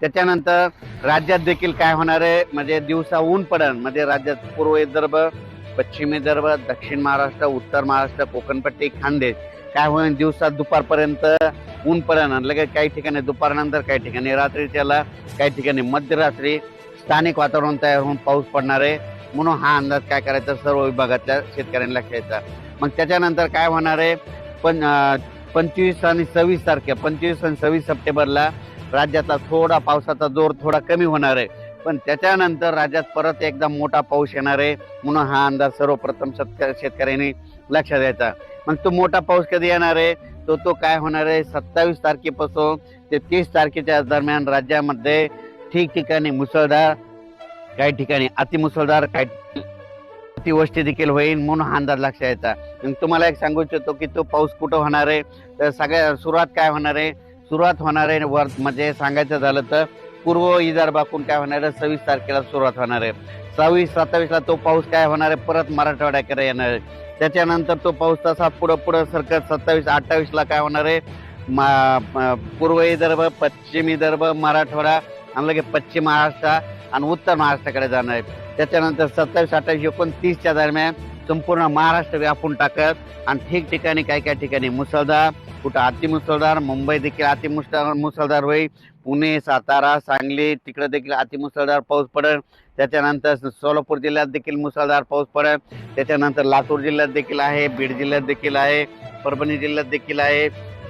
त्याच्यानंतर राज्यात देखील काय होणार आहे? म्हणजे दिवसा ऊन पडन. म्हणजे राज्यात पूर्व विदर्भ पश्चिम विदर्भ दक्षिण महाराष्ट्र उत्तर महाराष्ट्र कोकणपट्टी खानदेश काय होईल दिवसात दुपारपर्यंत ऊन पडण आणि लगेच काही ठिकाणी दुपारनंतर काही ठिकाणी रात्रीच्याला काही ठिकाणी मध्यरात्री स्थानिक वातावरण तयार होऊन पाऊस पडणार आहे. म्हणून हा अंदाज काय करायचा? सर्व विभागातल्या शेतकऱ्यांना खेळायचा मग त्याच्यानंतर काय होणार आहे? पण पंचवीस आणि सव्वीस तारखे पंचवीस आणि सव्वीस सप्टेंबरला राज्यातला थोडा पावसाचा जोर थोडा कमी होणार आहे. पण त्याच्यानंतर राज्यात परत एकदा मोठा पाऊस येणार आहे म्हणून हा अंदाज सर्वप्रथम शेतक- शेतकऱ्यांनी लक्षात द्यायचा मग तो मोठा पाऊस कधी येणार आहे? तो तो काय होणार आहे? सत्तावीस तारखेपासून ते तीस तारखेच्या दरम्यान राज्यामध्ये ठिकठिकाणी मुसळधार काही ठिकाणी अतिमुसळधार काही अतिवृष्टी देखील होईल म्हणून हा अंदाज लक्षात यायचा. तुम्हाला एक सांगू इच्छितो की तो पाऊस कुठं होणार आहे? तर सगळ्या सुरुवात काय होणार आहे? सुरुवात होणार आहे वर म्हणजे सांगायचं झालं तर पूर्व विदर्भातून काय होणार आहे? सव्वीस तारखेला सुरुवात होणार आहे. सव्वीस सत्तावीसला तो पाऊस काय होणार आहे? परत मराठवाड्याकडे येणार आहे. त्याच्यानंतर तो पाऊस तसा पुढं पुढं सरकत सत्तावीस अठ्ठावीसला काय होणार आहे? मा- पूर्व विदर्भ पश्चिम विदर्भ मराठवाडा आणि लगे पश्चिम महाराष्ट्र आणि उत्तर महाराष्ट्राकडे जाणार आहे. त्याच्यानंतर सत्तावीस अठ्ठावीस एकोणतीसच्या दरम्यान संपूर्ण महाराष्ट्र व्यापून टाकत आणि ठिकठिकाणी काही काही ठिकाणी मुसळधार कुठं अतिमुसळधार मुंबई देखील अतिमुसळधार मुसळधार होईल. पुणे सातारा सांगली तिकडे देखील अतिमुसळधार पाऊस पडेल. त्याच्यानंतर सोलापूर जिल्ह्यात देखील मुसळधार पाऊस पडेल. त्याच्यानंतर लातूर जिल्ह्यात देखील आहे बीड जिल्ह्यात देखील आहे परभणी जिल्ह्यात देखील आहे.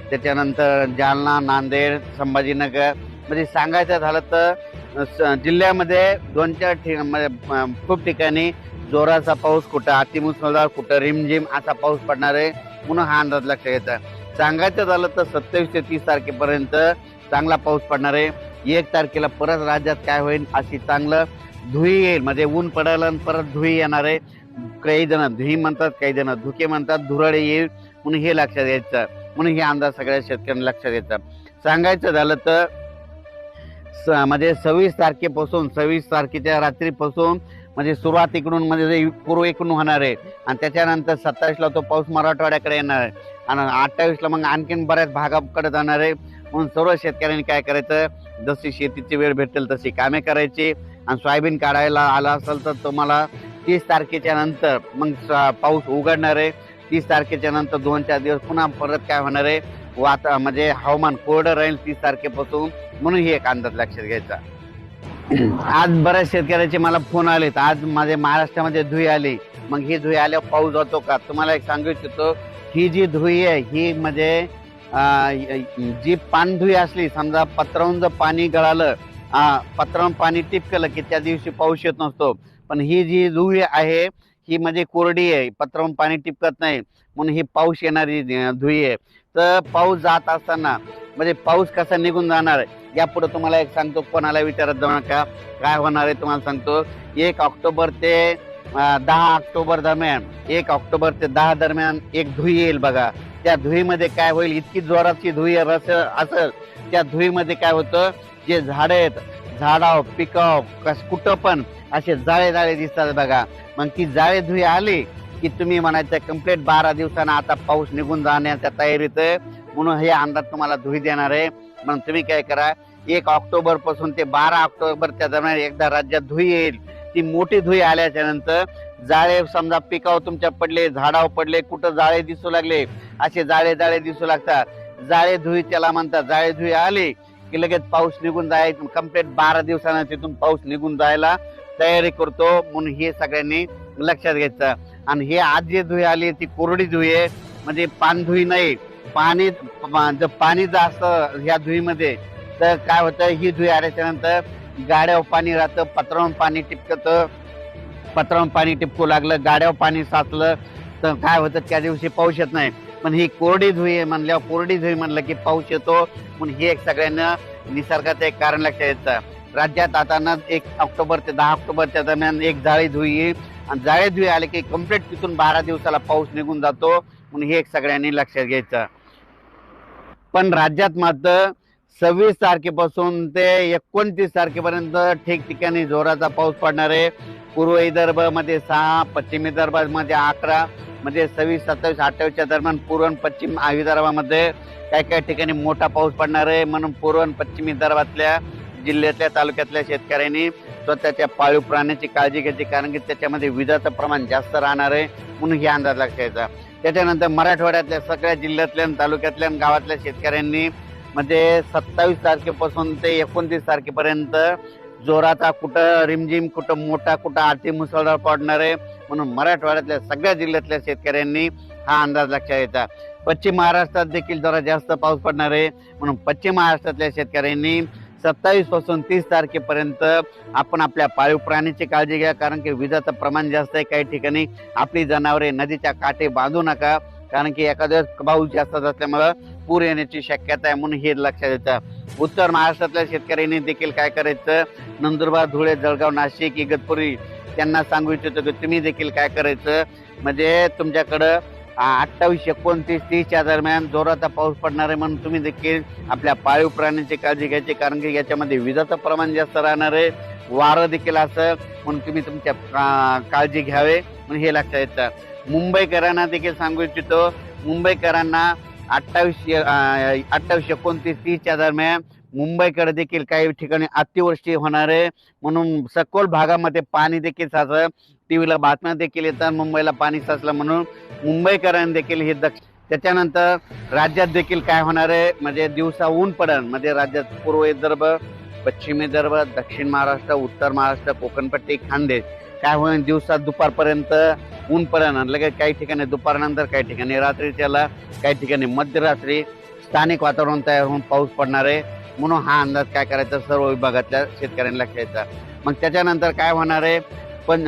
त्याच्यानंतर जालना नांदेड संभाजीनगर. म्हणजे सांगायचं झालं तर स- जिल्ह्यामध्ये दोन चार ठिकाण म्हणजे खूप ठिकाणी जोराचा पाऊस कुठं अतिमुसळधार कुठं रिमझिम असा पाऊस पडणार आहे म्हणून हा अंदाज लक्षात घ्यायचा सांगायचं झालं तर सत्तावीस ते तीस तारखेपर्यंत चांगला पाऊस पडणार आहे. एक तारखेला परत राज्यात काय होईल अशी चांगलं धुई येईल. म्हणजे ऊन पडायला आणि परत धुई येणार आहे. काही जण धुई म्हणतात काही जण धुके म्हणतात धुरळे येईल म्हणून हे लक्षात घ्यायचं म्हणून हे अंदाज सगळ्या शेतकऱ्यांना लक्षात घ्यायचा सांगायचं झालं तर स- म्हणजे सव्वीस तारखेपासून सव्वीस तारखेच्या रात्रीपासून म्हणजे सुरुवात इकडून म्हणजे पूर्व इकडून होणार आहे. आणि त्याच्यानंतर सत्तावीसला तो पाऊस मराठवाड्याकडे येणार आहे. आणि अठ्ठावीसला मग आणखीन बऱ्याच भागाकडे जाणार आहे. म्हणून सर्व शेतकऱ्यांनी काय करायचं? जशी शेतीची वेळ भेटेल तशी कामे करायची. आणि सोयाबीन काढायला आला असेल तर तुम्हाला तीस तारखेच्या नंतर मग स- पाऊस उघडणार आहे. तीस तारखेच्या नंतर दोन चार दिवस पुन्हा परत काय होणार आहे? वाता म्हणजे हवामान कोरडं राहील तीस तारखेपासून. म्हणून ही एक अंदाज लक्षात घ्यायचा. आज बऱ्याच शेतकऱ्याचे मला फोन आलेत. आज माझे महाराष्ट्रामध्ये धुई आली. मग ही धुई आल्यावर पाऊस जातो का? तुम्हाला एक सांगू इच्छितो ही जी धुई आहे ही म्हणजे जी पानधुई असली समजा पत्रावून जर पाणी गळालं पत्रावून पाणी टिपकलं की त्या दिवशी पाऊस येत नसतो. पण ही जी धुई आहे ही म्हणजे कोरडी आहे पत्रावून पाणी टिपकत नाही. म्हणून ही पाऊस येणारी धुई आहे. तर पाऊस जात असताना म्हणजे पाऊस कसा निघून जाणार यापुढे तुम्हाला एक सांगतो कोणाला विचारत जाऊ नका. काय होणार आहे तुम्हाला सांगतो. एक ऑक्टोबर ते दहा ऑक्टोबर दरम्यान एक ऑक्टोबर ते दहा दरम्यान एक धुई येईल बघा. त्या धुईमध्ये काय होईल इतकी जोराची धुई रस असेल. त्या धुईमध्ये काय होतं जे झाडं आहेत झाडाव पिकाव कस कुठं पण असे जाळे जाळे दिसतात बघा. मग ती जाळे धुई आली की तुम्ही म्हणायचं कंप्लीट बारा दिवसांना आता पाऊस निघून जाण्याच्या तयारीत म्हणून हे अंदाज तुम्हाला धुई देणार आहे. म्हणून तुम्ही काय करा एक ऑक्टोबरपासून ते बारा ऑक्टोबरच्या दरम्यान एकदा राज्यात धुई येईल. ती मोठी धुई आल्याच्यानंतर जाळे समजा पिकाव तुमच्या पडले झाडावर पडले कुठं जाळे दिसू लागले असे जाळे जाळे दिसू लागतात. जाळे धुई त्याला म्हणतात जाळे धुई आली की लगेच पाऊस निघून जायचं कंप्लीट बारा दिवसानं तिथून पाऊस निघून जायला तयारी करतो. म्हणून हे सगळ्यांनी लक्षात घ्यायचं. आणि हे आज जे धुई आली ती कोरडी धुई आहे. म्हणजे पानधुई नाही पाणी जर पाणी जास्त ह्या धुईमध्ये तर काय होतं ही धुई आल्याच्यानंतर गाड्यावर पाणी राहतं पत्रावर पाणी टिपकत. पत्रावर पाणी टिपकू लागलं गाड्यावर पाणी साचलं तर काय होतं त्या दिवशी पाऊस येत नाही. पण ही कोरडी धुई आहे म्हणल्यावर कोरडी धुई म्हणलं की पाऊस येतो. म्हणून हे एक सगळ्यांना निसर्गाचं एक कारण लक्षात येतं. राज्यात आता एक ऑक्टोबर ते दहा ऑक्टोबरच्या दरम्यान एक जाळी धुई आणि जाळे धुई आले की कंप्लीट तिथून बारा दिवसाला पाऊस निघून जातो. म्हणून हे एक सगळ्यांनी लक्षात घ्यायचं. पण राज्यात मात्र सव्वीस तारखेपासून ते एकोणतीस तारखेपर्यंत ठिकठिकाणी जोराचा पाऊस पडणार आहे. पूर्व विदर्भामध्ये सहा पश्चिम विदर्भामध्ये अकरा म्हणजे सव्वीस सत्तावीस अठ्ठावीसच्या दरम्यान पूर्व आणि पश्चिम विदर्भामध्ये काही काही ठिकाणी मोठा पाऊस पडणार आहे. म्हणून पूर्व आणि पश्चिम विदर्भातल्या जिल्ह्यातल्या तालुक्यातल्या शेतकऱ्यांनी स्वतःच्या पाळीव प्राण्याची काळजी घ्यायची कारण की त्याच्यामध्ये विजाचं प्रमाण जास्त राहणार आहे म्हणून हे अंदाज लक्षायचा यायचा त्याच्यानंतर मराठवाड्यातल्या सगळ्या जिल्ह्यातल्या तालुक्यातल्या गावातल्या शेतकऱ्यांनी म्हणजे सत्तावीस तारखेपासून ते एकोणतीस तारखेपर्यंत जोराचा कुठं रिमझिम कुठं मोठा कुठं आरती मुसळधार पडणार आहे म्हणून मराठवाड्यातल्या सगळ्या जिल्ह्यातल्या शेतकऱ्यांनी हा अंदाज लक्षात यायचा पश्चिम महाराष्ट्रात देखील जरा जास्त पाऊस पडणार आहे म्हणून पश्चिम महाराष्ट्रातल्या शेतकऱ्यांनी सत्तावीसपासून तीस तारखेपर्यंत आपण आपल्या पाळीव प्राण्याची काळजी घ्या कारण की विजाचं प्रमाण जास्त आहे काही ठिकाणी. आपली जनावरे नदीच्या काठी बांधू नका कारण की एखाद्या पाऊस जास्त असल्यामुळं पूर येण्याची शक्यता आहे म्हणून हे लक्षात येतं. उत्तर महाराष्ट्रातल्या शेतकऱ्यांनी देखील काय करायचं? नंदुरबार धुळे जळगाव नाशिक इगतपुरी त्यांना सांगू इच्छितो की तुम्ही देखील काय करायचं? म्हणजे तुमच्याकडं अठ्ठावीस एकोणतीस तीसच्या दरम्यान जोराचा पाऊस पडणार आहे म्हणून तुम्ही देखील आपल्या पाळीव प्राण्यांची काळजी घ्यायची कारण की याच्यामध्ये विजाचं प्रमाण जास्त राहणार आहे. वारं देखील असं म्हणून तुम्ही तुमच्या काळजी घ्यावे म्हणून हे लक्षात येतं. मुंबईकरांना देखील सांगू इच्छितो मुंबईकरांना अठ्ठावीस अठ्ठावीस एकोणतीस तीसच्या दरम्यान मुंबईकडे देखील काही ठिकाणी अतिवृष्टी होणार आहे. म्हणून सखोल भागामध्ये पाणी देखील टी टीव्हीला बातम्या देखील येतात मुंबईला पाणी साचलं म्हणून. मुंबईकरांनी देखील हे दक्ष त्याच्यानंतर राज्यात देखील काय होणार आहे? म्हणजे दिवसा ऊन पडण म्हणजे राज्यात पूर्व विदर्भ पश्चिम विदर्भ दक्षिण महाराष्ट्र उत्तर महाराष्ट्र कोकणपट्टी खानदेश काय होईल? दिवसात दुपारपर्यंत ऊन पडण आणि लगेच काही ठिकाणी दुपारनंतर काही ठिकाणी रात्रीच्याला काही ठिकाणी मध्यरात्री स्थानिक वातावरण तयार होऊन पाऊस पडणार आहे. म्हणून हा अंदाज काय करायचा? सर्व विभागातल्या शेतकऱ्यांना लक्षायचा मग त्याच्यानंतर काय होणार आहे? पण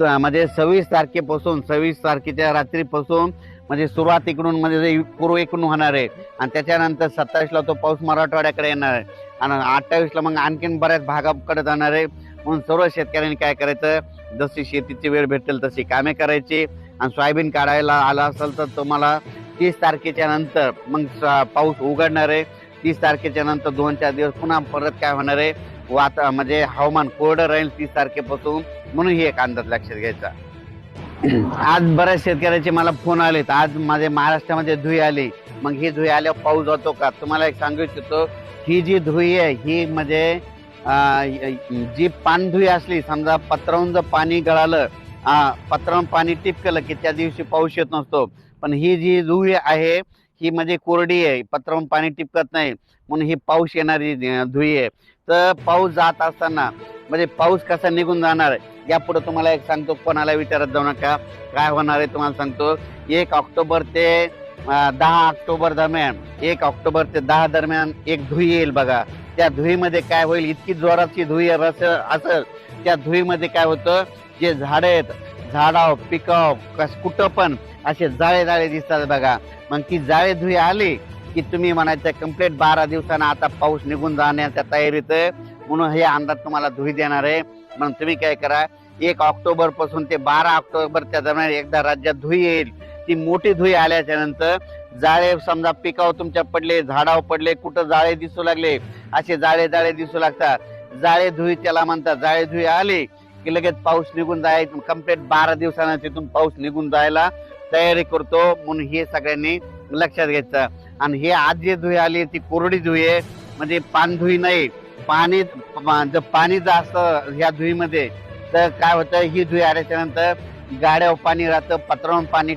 म्हणजे सव्वीस तारखेपासून सव्वीस तारखेच्या रात्रीपासून म्हणजे सुरुवात इकडून म्हणजे पूर्व इकडून होणार आहे. आणि त्याच्यानंतर सत्तावीसला तो पाऊस मराठवाड्याकडे येणार आहे. आणि अठ्ठावीसला मग आणखीन बऱ्याच भागाकडे जाणार आहे. म्हणून सर्व शेतकऱ्यांनी काय करायचं? जशी शेतीची वेळ भेटेल तशी कामे करायची. आणि सोयाबीन काढायला आला असेल तर तुम्हाला तीस तारखेच्या नंतर मग स- पाऊस उघडणार आहे. तीस तारखेच्या नंतर दोन चार दिवस पुन्हा परत काय होणार आहे? वाता म्हणजे हवामान कोरडं राहील तीस तारखेपासून. म्हणून ही एक अंदाज लक्षात घ्यायचा. आज बऱ्याच शेतकऱ्याचे मला फोन आलेत. आज माझे महाराष्ट्रामध्ये धुई आली. मग ही धुई आल्यावर पाऊस होतो का? तुम्हाला एक सांगू इच्छितो ही जी धुई आहे ही म्हणजे जी पानधुई असली समजा पत्रावून जर पाणी गळालं पत्रावून पाणी टिपकलं की त्या दिवशी पाऊस येत नसतो. पण ही जी धुई आहे ही म्हणजे कोरडी आहे पत्रावरून पाणी टिपकत नाही म्हणून ही पाऊस येणारी धुई आहे. तर पाऊस जात असताना म्हणजे पाऊस कसा निघून जाणार यापुढे तुम्हाला एक सांगतो कोणाला विचारत जाऊ नका. काय होणार आहे तुम्हाला सांगतो एक ऑक्टोबर ते दहा ऑक्टोबर दरम्यान एक ऑक्टोबर ते दहा दरम्यान एक धुई येईल बघा. त्या धुईमध्ये काय होईल इतकी जोराची धुई रस असेल त्या धुईमध्ये काय होतं जे झाड आहेत झाडाव पिकाव कस कुठं पण असे जाळे जाळे दिसतात बघा. मग ती जाळे धुई आली की तुम्ही म्हणायचं कंप्लीट बारा दिवसानं आता पाऊस निघून जाण्याच्या तयारीत म्हणून हे अंदाज तुम्हाला धुई देणार आहे. म्हणून तुम्ही काय करा एक ऑक्टोबरपासून ते बारा ऑक्टोबर त्या दरम्यान एकदा राज्यात धुई येईल. ती मोठी धुई आल्याच्यानंतर जाळे समजा पिकावर तुमच्या पडले झाडावर पडले कुठं जाळे दिसू लागले असे जाळे जाळे दिसू लागतात. जाळे धुई त्याला म्हणतात जाळे धुई आली की लगेच पाऊस निघून जाय कंप्लीट बारा दिवसानं तिथून पाऊस निघून जायला तयारी करतो म्हणून हे सगळ्यांनी लक्षात घ्यायचं. आणि हे आज जी धुई आली ती कोरडी धुई आहे. म्हणजे पानधुई नाही पाणी जर पाणी जास्त ह्या धुईमध्ये तर काय होतं ही धुई आल्याच्यानंतर गाड्यावर पाणी राहतं पत्रावर पाणी